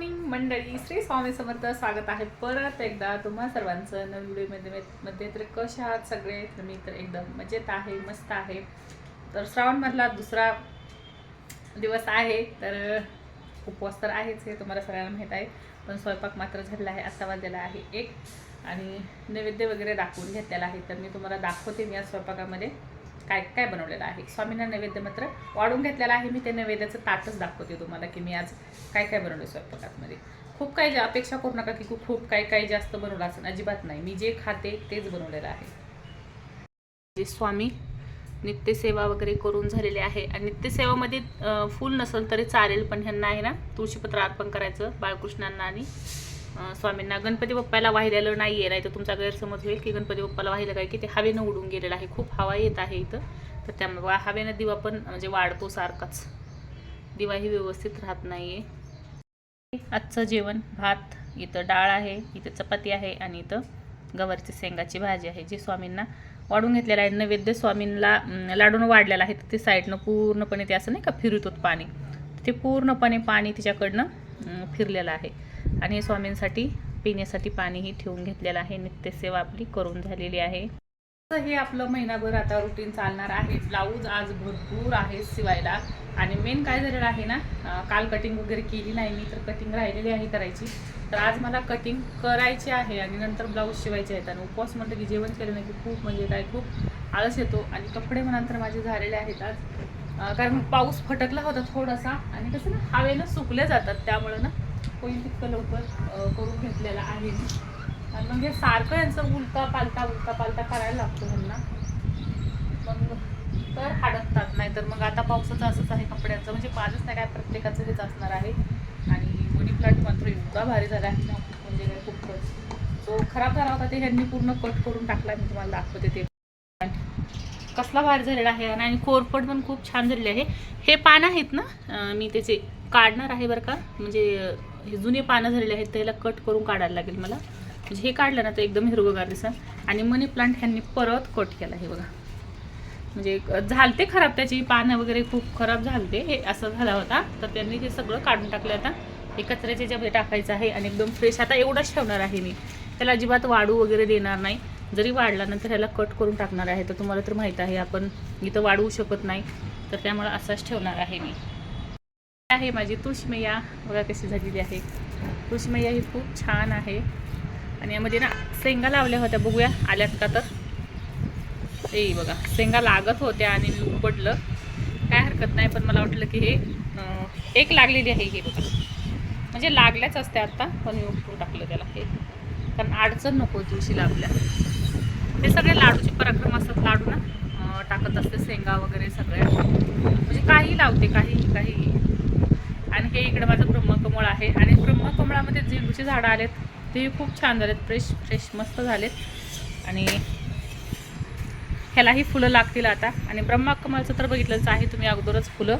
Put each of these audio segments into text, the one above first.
Morning मंडळी श्री स्वामी समर्थ स्वागत आहे परत एकदा तुम्हा सर्वांचं नवीन व्हिडिओमध्ये मध्ये तर कशा आहात सगळे? तर मी तर एकदम मजेत आहे मस्त आहे. तर श्रावणमधला दुसरा दिवस आहे तर उपवास तर आहेच हे तुम्हाला सगळ्यांना माहीत आहे. पण स्वयंपाक मात्र झालेला आहे आत्ता वाजलेला आहे एक. आणि नैवेद्य वगैरे दाखवून घेतलेला आहे तर मी तुम्हाला दाखवते मी या स्वयंपाकामध्ये. काय काय बनवलेलं आहे? स्वामींना नैवेद्य मात्र वाढून घेतलेला आहे. मी ते नैवेद्याचं ताटच दाखवते तुम्हाला की मी आज काय काय बनवलं स्वयंपाकातमध्ये खूप काही अपेक्षा करू नका की खूप काय काही काही जास्त बनवलं असं अजिबात नाही. मी जे खाते तेच बनवलेलं आहे. जे स्वामी नित्यसेवा वगैरे करून झालेले आहे. आणि नित्यसेवामध्ये फुल नसेल तरी चालेल पण ह्यांना आहे ना तुळशीपत्र अर्पण करायचं बाळकृष्णांना आणि स्वामींना. गणपती बाप्पाला वाहिलेलं नाही आहे नाही तर तुमचा गैरसमज होईल की गणपती बाप्पाला वाहिलं काय? की ते हवेनं उडून गेलेलं आहे. खूप हवा येत आहे इथं. तर त्यामुळे हवेनं दिवा पण म्हणजे वाढतो सारखाच. दिवाही व्यवस्थित राहत नाही आहे आजचं जेवण भात इथं डाळ आहे इथं चपाती आहे आणि इथं गवारची शेंगाची भाजी आहे जी स्वामींना वाढून घेतलेलं आहे. नैवेद्य स्वामींना लाडून वाढलेलं आहे. तर ते साईडनं पूर्णपणे ते असं नाही का फिरत पाणी. ते पूर्णपणे पाणी तिच्याकडनं फिरलेलं आहे. आणि स्वामींसाठी पिण्यासाठी पाणीही ठेवून घेतलेलं आहे. नित्यसेवा आपली करून झालेली आहे. हे आपलं महिनाभर आता रुटीन चालणार आहे. ब्लाऊज आज भरपूर आहे शिवायला. आणि मेन काय झालेलं आहे ना काल कटिंग वगैरे केली नाही मी तर कटिंग राहिलेली आहे करायची. तर आज मला कटिंग करायची आहे आणि नंतर ब्लाऊज शिवायचे आहेत. आणि उपवास म्हटलं की जेवण केलं नाही की खूप म्हणजे काय खूप आळस येतो. आणि कपडे म्हणा तर माझे झालेले आहेत आज. कारण पाऊस फटकला होता थोडासा. आणि कसं ना हवेनं सुकले जातात. त्यामुळं ना होईल तितकं लवकर करून घेतलेलं आहे मी. आणि मग हे सारखं यांचं उलटा पालता उलटा पालता करायला लागतो ह्यांना. मग तर हाडकतात नाही तर मग आता पावसाचं असंच आहे कपड्यांचं. म्हणजे माझंच नाही काय प्रत्येकाचं हेच असणार आहे. आणि मनी प्लांट मात्र इतका भारी झाला आहे ना म्हणजे काय खूपच. तो खराब झाला होता ते ह्यांनी पूर्ण कट करून टाकला मी तुम्हाला दाखवते ते. कसला भारी झालेला आहे आणि कोरफड पण खूप छान झालेले आहे. हे पान आहेत ना मी त्याचे काढणार आहे बरं का. म्हणजे हे जुने पानं झालेले आहेत त्याला कट करून काढायला लागेल मला. म्हणजे हे काढलं ना तर एकदम हिरवगार दिसन. आणि मनी प्लांट ह्यांनी परत कट केला हे बघा. म्हणजे झालते खराब त्याची पानं वगैरे खूप खराब झालते. हे असं झाला होता. तर त्यांनी हे सगळं काढून टाकलं आता. हे कचऱ्याच्या ज्यामध्ये टाकायचं आहे आणि एकदम फ्रेश आता एवढंच ठेवणार आहे मी. त्याला अजिबात वाढू वगैरे देणार नाही. जरी वाढला नंतर ह्याला कट करून टाकणार आहे. तर तुम्हाला तर माहीत आहे आपण इथं वाढवू शकत नाही. तर त्यामुळे असाच ठेवणार आहे मी. आहे माझी तुळशीमय्या बघा कशी झालेली आहे. तुळशीमय्या ही खूप छान आहे. आणि यामध्ये ना शेंगा लावल्या होत्या. बघूया आल्यात का तर. ते बघा शेंगा लागत होत्या आणि मी उपडलं काय हरकत नाही पण मला वाटलं की हे एक लागलेली आहे हे बघा. म्हणजे लागल्याच असते आत्ता पण मी उपडून टाकलं त्याला हे. कारण अडचण नको तुळशीला आपल्या. हे सगळे लाडूचे पराक्रम असतात. लाडू ना टाकत असते शेंगा वगैरे सगळ्या. म्हणजे काही लावते काही काही. आणि हे इकडे माझं ब्रह्मकमळ आहे. आणि ब्रह्मकमळामध्ये झेंडूची झाडं आलेत तेही खूप छान झालेत. फ्रेश फ्रेश मस्त झालेत. आणि ह्यालाही फुलं लागतील आता. आणि ब्रह्मकमळचं तर बघितलंच आहे तुम्ही अगोदरच फुलं.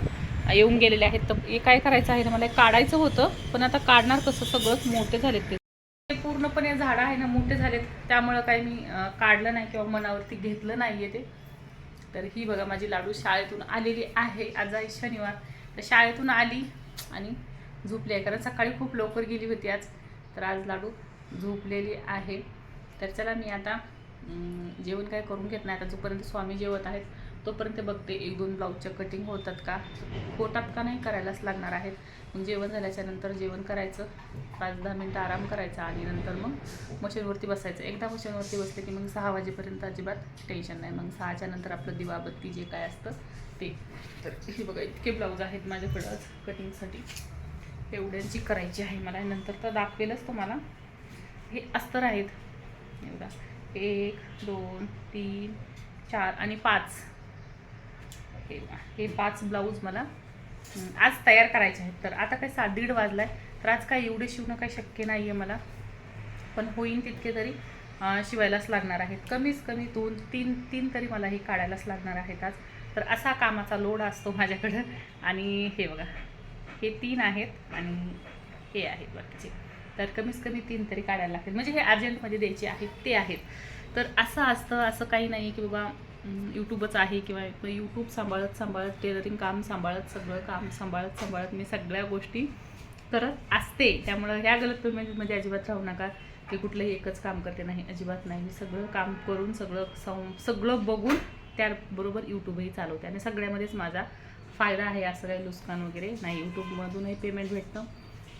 येऊन गेलेले आहेत. तर हे काय करायचं आहे ना मला काढायचं होतं पण आता काढणार कसं सगळंच मोठे झालेत ते. ते पूर्णपणे झाडं आहे ना मोठे झालेत. त्यामुळं काही मी काढलं नाही किंवा मनावरती घेतलं नाही आहे ते. तर ही बघा माझी लाडू शाळेतून आलेली आहे. आज आहे शनिवार. तर शाळेतून आली आणि झोपली आहे. कारण सकाळी खूप लवकर गेली होती आज. तर आज लाडू झोपलेली आहे. तर चला मी आता जेवण काय करून घेत नाही. आता जोपर्यंत स्वामी जेवत आहेत तोपर्यंत बघते एक दोन ब्लाऊजच्या कटिंग होतात का? होतात का नाही करायलाच लागणार आहेत. मग जेवण झाल्याच्यानंतर जेवण करायचं. पाच दहा मिनटं आराम करायचा आणि नंतर मग मशीनवरती बसायचं. एकदा मशीनवरती बसले की मग सहा वाजेपर्यंत अजिबात टेन्शन नाही. मग सहाच्या नंतर आपलं दिवाबत्ती जे काय असतं ते. तर हे बघा इतके ब्लाऊज आहेत माझ्याकडं आज कटिंगसाठी एवढ्यांची करायची आहे मला. नंतर तर दाखवेलच तुम्हाला. हे अस्तर आहेत. एवढा एक दोन तीन चार आणि पाच. हे हे पाच ब्लाऊज मला आज तयार करायचे आहेत. तर आता काय सात दीड वाजला आहे तर आज काय एवढे शिवणं काही शक्य नाही आहे मला. पण होईन तितके तरी शिवायलाच लागणार आहेत. कमीच कमी दोन तीन तीन तरी मला हे काढायलाच लागणार आहेत आज. तर असा कामाचा लोड असतो माझ्याकडं. आणि हे बघा हे तीन आहेत आणि हे आहेत बाकीचे. तर कमीत कमी तीन तरी काढायला लागतील. म्हणजे हे अर्जंटमध्ये द्यायचे आहेत ते आहेत. तर असं असतं असं काही नाही की बाबा यूट्यूबच आहे किंवा यूट्यूब सांभाळत सांभाळत टेलरिंग काम सांभाळत सगळं काम सांभाळत सांभाळत मी सगळ्या गोष्टी करत असते. त्यामुळं ह्या गलत पेमेंटमध्ये अजिबात राहू नका. की कुठलंही एकच काम करते नाही अजिबात नाही. मी सगळं काम करून सगळं सं सगळं बघून त्याबरोबर यूट्यूबही चालवते. आणि सगळ्यामध्येच माझा फायदा आहे असं काही नुकसान वगैरे नाही. यूट्यूबमधूनही पेमेंट भेटतं.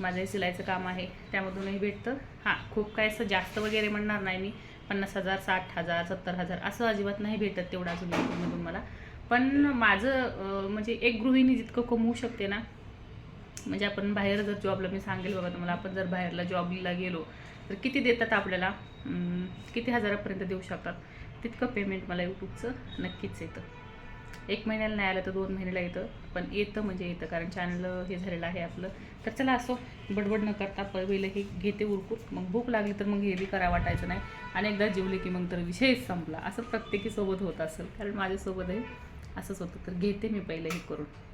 माझं सिलाईचं काम आहे त्यामधूनही भेटतं. हां खूप काय असं जास्त वगैरे म्हणणार नाही मी. पन्नास हजार साठ हजार सत्तर हजार असं अजिबात नाही भेटत तेवढं अजून यूट्यूबमधून मला. पण माझं म्हणजे एक गृहिणी जितकं कमवू शकते ना म्हणजे आपण बाहेर जर जॉबला मी सांगेल बघा तुम्हाला आपण जर बाहेरला जॉबला गेलो तर किती देतात आपल्याला? किती हजारापर्यंत देऊ शकतात? तितकं पेमेंट मला यूट्यूबचं नक्कीच येतं. एक महिन्याला नाही आलं तर दोन महिन्याला येतं. पण येतं म्हणजे येतं कारण चॅनल हे झालेलं आहे आपलं. तर चला असो बडबड न करता पहिलं हे घेते उरकून. मग भूक लागली तर मग हे बी करा वाटायचं नाही. आणि एकदा जेवले की मग तर विषयच संपला. असं प्रत्येकीसोबत होत असेल. कारण माझ्यासोबतही असंच होतं. तर घेते मी पहिलं हे करून.